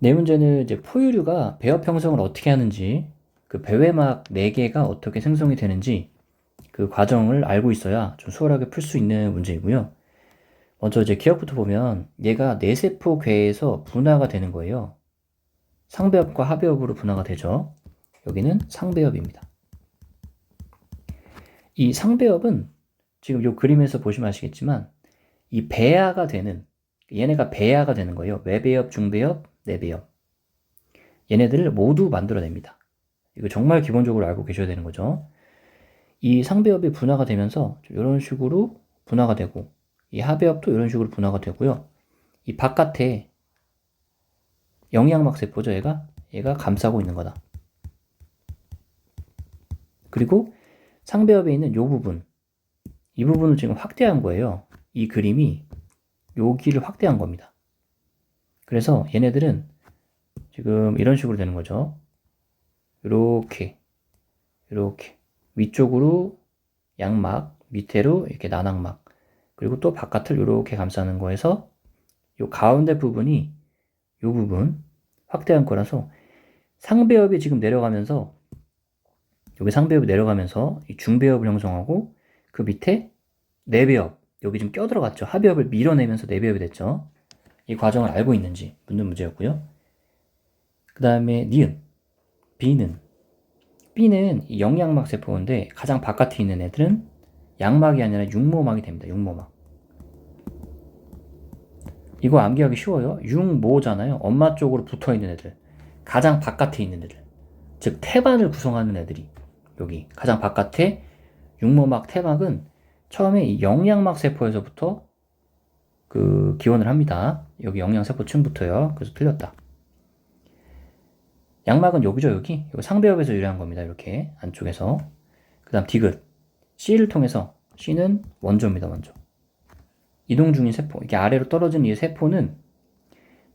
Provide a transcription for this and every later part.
네 문제는 이제 포유류가 배합 형성을 어떻게 하는지, 그 배회막 4개가 어떻게 생성이 되는지 그 과정을 알고 있어야 좀 수월하게 풀 수 있는 문제이고요. 먼저 이제 기억부터 보면 얘가 내세포 궤에서 분화가 되는 거예요. 상배엽과 하배엽으로 분화가 되죠. 여기는 상배엽입니다. 이 상배엽은 지금 이 그림에서 보시면 아시겠지만 이 배아가 되는 얘네가 배아가 되는 거예요. 외배엽, 중배엽, 내배엽. 얘네들을 모두 만들어냅니다. 이거 정말 기본적으로 알고 계셔야 되는 거죠. 이 상배엽이 분화가 되면서 이런 식으로 분화가 되고 이 하배엽도 이런 식으로 분화가 되고요. 이 바깥에 영양막 세포죠, 얘가. 얘가 감싸고 있는 거다. 그리고 상배엽에 있는 이 부분, 이 부분을 지금 확대한 거예요. 이 그림이 여기를 확대한 겁니다. 그래서 얘네들은 지금 이런 식으로 되는 거죠. 이렇게, 이렇게 위쪽으로 양막, 밑에로 이렇게 난항막, 그리고 또 바깥을 이렇게 감싸는 거에서 이 가운데 부분이 이 부분 확대한 거라서 상배엽이 지금 내려가면서 여기 상배엽이 내려가면서 이 중배엽을 형성하고 그 밑에 내배엽 여기 좀 껴들어갔죠. 하배엽을 밀어내면서 내배엽이 됐죠. 이 과정을 알고 있는지 묻는 문제였고요. 그 다음에 니은, B는 B는 이 영양막 세포인데 가장 바깥에 있는 애들은 양막이 아니라 육모막이 됩니다. 육모막. 이거 암기하기 쉬워요. 육모잖아요. 엄마 쪽으로 붙어 있는 애들. 가장 바깥에 있는 애들. 즉 태반을 구성하는 애들이 여기 가장 바깥에 육모막 태막은 처음에 이 영양막 세포에서부터 그 기원을 합니다. 여기 영양세포층부터요. 그래서 틀렸다. 양막은 여기죠, 여기. 여기 상배엽에서 유래한 겁니다. 이렇게 안쪽에서. 그 다음 디귿. C를 통해서 C는 원조입니다, 원조. 이동 중인 세포. 이게 아래로 떨어진 이 세포는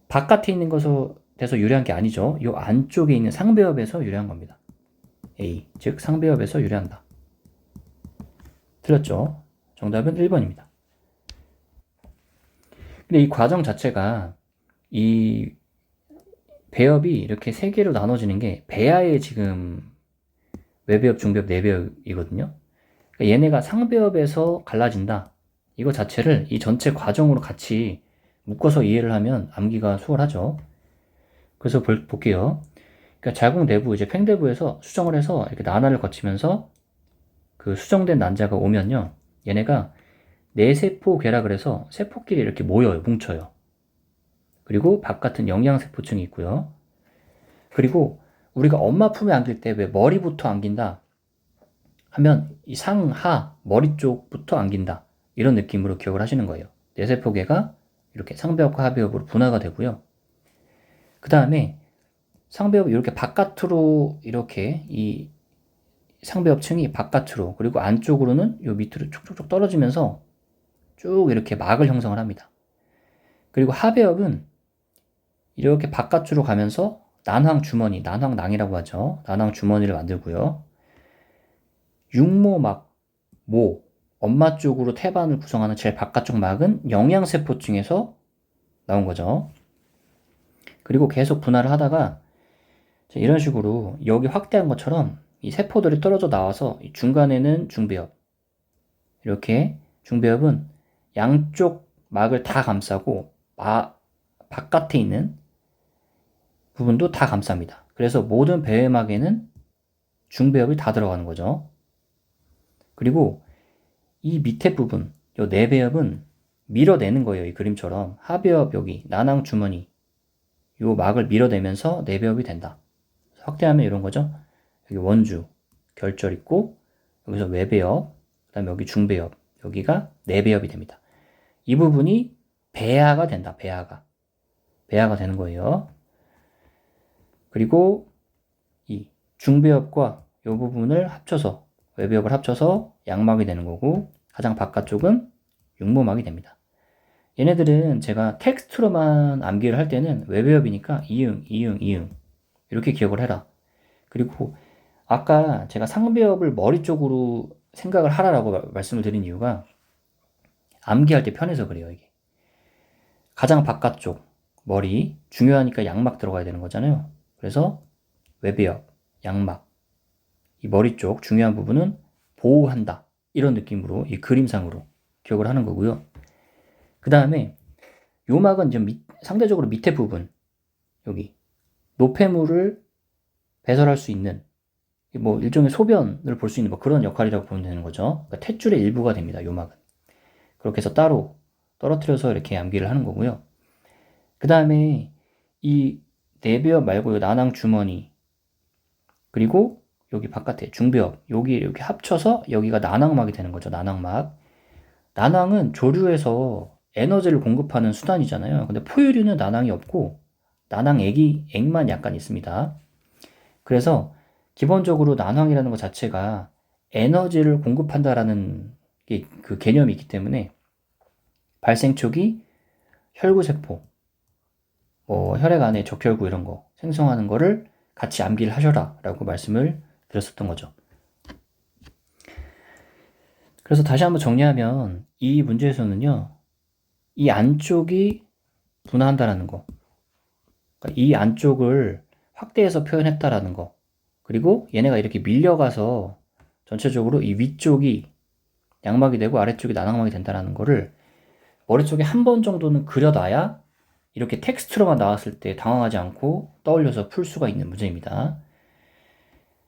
바깥에 있는 것에서 유래한 게 아니죠. 이 안쪽에 있는 상배엽에서 유래한 겁니다. A. 즉, 상배엽에서 유래한다. 틀렸죠? 정답은 1번입니다. 근데 이 과정 자체가 이 배엽이 이렇게 세 개로 나눠지는 게 배아의 지금 외배엽, 중배엽, 내배엽이거든요. 그러니까 얘네가 상배엽에서 갈라진다. 이거 자체를 이 전체 과정으로 같이 묶어서 이해를 하면 암기가 수월하죠. 그래서 볼, 볼게요. 그러니까 자궁 내부 이제 팽대부에서 수정을 해서 이렇게 난화를 거치면서 그 수정된 난자가 오면요. 얘네가 내세포 괴라 그래서 세포끼리 이렇게 모여요. 뭉쳐요. 그리고 바깥은 영양세포층이 있고요. 그리고 우리가 엄마 품에 안길 때 왜 머리부터 안긴다 하면 이 상하 머리 쪽부터 안긴다 이런 느낌으로 기억을 하시는 거예요. 내세포계가 이렇게 상배엽과 하배엽으로 분화가 되고요. 그 다음에 상배엽이 이렇게 바깥으로 이렇게 이 상배엽층이 바깥으로 그리고 안쪽으로는 요 밑으로 촉촉촉 떨어지면서 쭉 이렇게 막을 형성을 합니다. 그리고 하배엽은 이렇게 바깥으로 가면서 난황 주머니, 난황낭이라고 하죠. 난황 주머니를 만들고요. 육모막, 모, 엄마 쪽으로 태반을 구성하는 제일 바깥쪽 막은 영양세포층에서 나온 거죠. 그리고 계속 분할을 하다가 이런 식으로 여기 확대한 것처럼 이 세포들이 떨어져 나와서 중간에는 중배엽 이렇게 중배엽은 양쪽 막을 다 감싸고 마, 바깥에 있는 부분도 다 감쌉니다. 그래서 모든 배회막에는 중배엽이 다 들어가는 거죠. 그리고 이 밑에 부분, 요 내배엽은 밀어내는 거예요. 이 그림처럼 하배엽 여기 난항 주머니 요 막을 밀어내면서 내배엽이 된다. 확대하면 이런 거죠. 여기 원주 결절 있고 여기서 외배엽, 그다음에 여기 중배엽, 여기가 내배엽이 됩니다. 이 부분이 배아가 된다. 배아가 배아가 되는 거예요. 그리고 이 중배엽과 이 부분을 합쳐서 외배엽을 합쳐서 양막이 되는 거고 가장 바깥쪽은 육모막이 됩니다. 얘네들은 제가 텍스트로만 암기를 할 때는 외배엽이니까 이응, 이응, 이응 이렇게 기억을 해라. 그리고 아까 제가 상배엽을 머리 쪽으로 생각을 하라라고 말씀을 드린 이유가 암기할 때 편해서 그래요, 이게. 가장 바깥쪽, 머리 중요하니까 양막 들어가야 되는 거잖아요. 그래서 외배역, 양막 이 머리 쪽 중요한 부분은 보호한다 이런 느낌으로 이 그림상으로 기억을 하는 거고요. 그 다음에 요막은 좀 밑- 상대적으로 밑에 부분 여기 노폐물을 배설할 수 있는 뭐 일종의 소변을 볼 수 있는 뭐 그런 역할이라고 보면 되는 거죠. 그러니까 탯줄의 일부가 됩니다. 요막은 그렇게 해서 따로 떨어뜨려서 이렇게 암기를 하는 거고요. 그 다음에 이 내벽 말고 요 난항 주머니 그리고 여기 바깥에 중벽 여기 이렇게 합쳐서 여기가 난항막이 되는 거죠. 난항막. 난항은 조류에서 에너지를 공급하는 수단이잖아요. 근데 포유류는 난항이 없고 난항액이 액만 약간 있습니다. 그래서 기본적으로 난항이라는 것 자체가 에너지를 공급한다라는 게 그 개념이 있기 때문에 발생 초기 혈구세포, 뭐 혈액 안에 적혈구 이런 거 생성하는 거를 같이 암기를 하셔라 라고 말씀을 드렸었던 거죠. 그래서 다시 한번 정리하면 이 문제에서는요, 이 안쪽이 분화한다라는 거, 그러니까 이 안쪽을 확대해서 표현했다라는 거, 그리고 얘네가 이렇게 밀려가서 전체적으로 이 위쪽이 양막이 되고 아래쪽이 난항막이 된다라는 거를 머릿속에 한 번 정도는 그려놔야 이렇게 텍스트로만 나왔을 때 당황하지 않고 떠올려서 풀 수가 있는 문제입니다.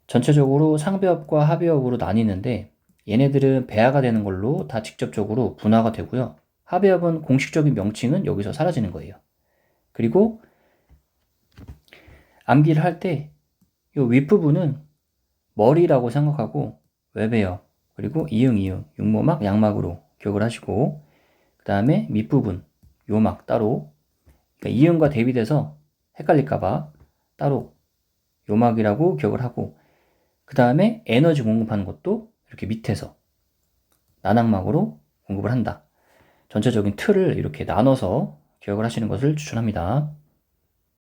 전체적으로 상배업과 하배업으로 나뉘는데 얘네들은 배아가 되는 걸로 다 직접적으로 분화가 되고요. 하배업은 공식적인 명칭은 여기서 사라지는 거예요. 그리고 암기를 할 때 이 윗부분은 머리라고 생각하고 외배역 그리고 이응 이응 육모막 양막으로 기억을 하시고 그 다음에 밑부분 요막 따로 그러니까 이응과 대비돼서 헷갈릴까봐 따로 요막이라고 기억을 하고 그 다음에 에너지 공급하는 것도 이렇게 밑에서 난항막으로 공급을 한다. 전체적인 틀을 이렇게 나눠서 기억을 하시는 것을 추천합니다.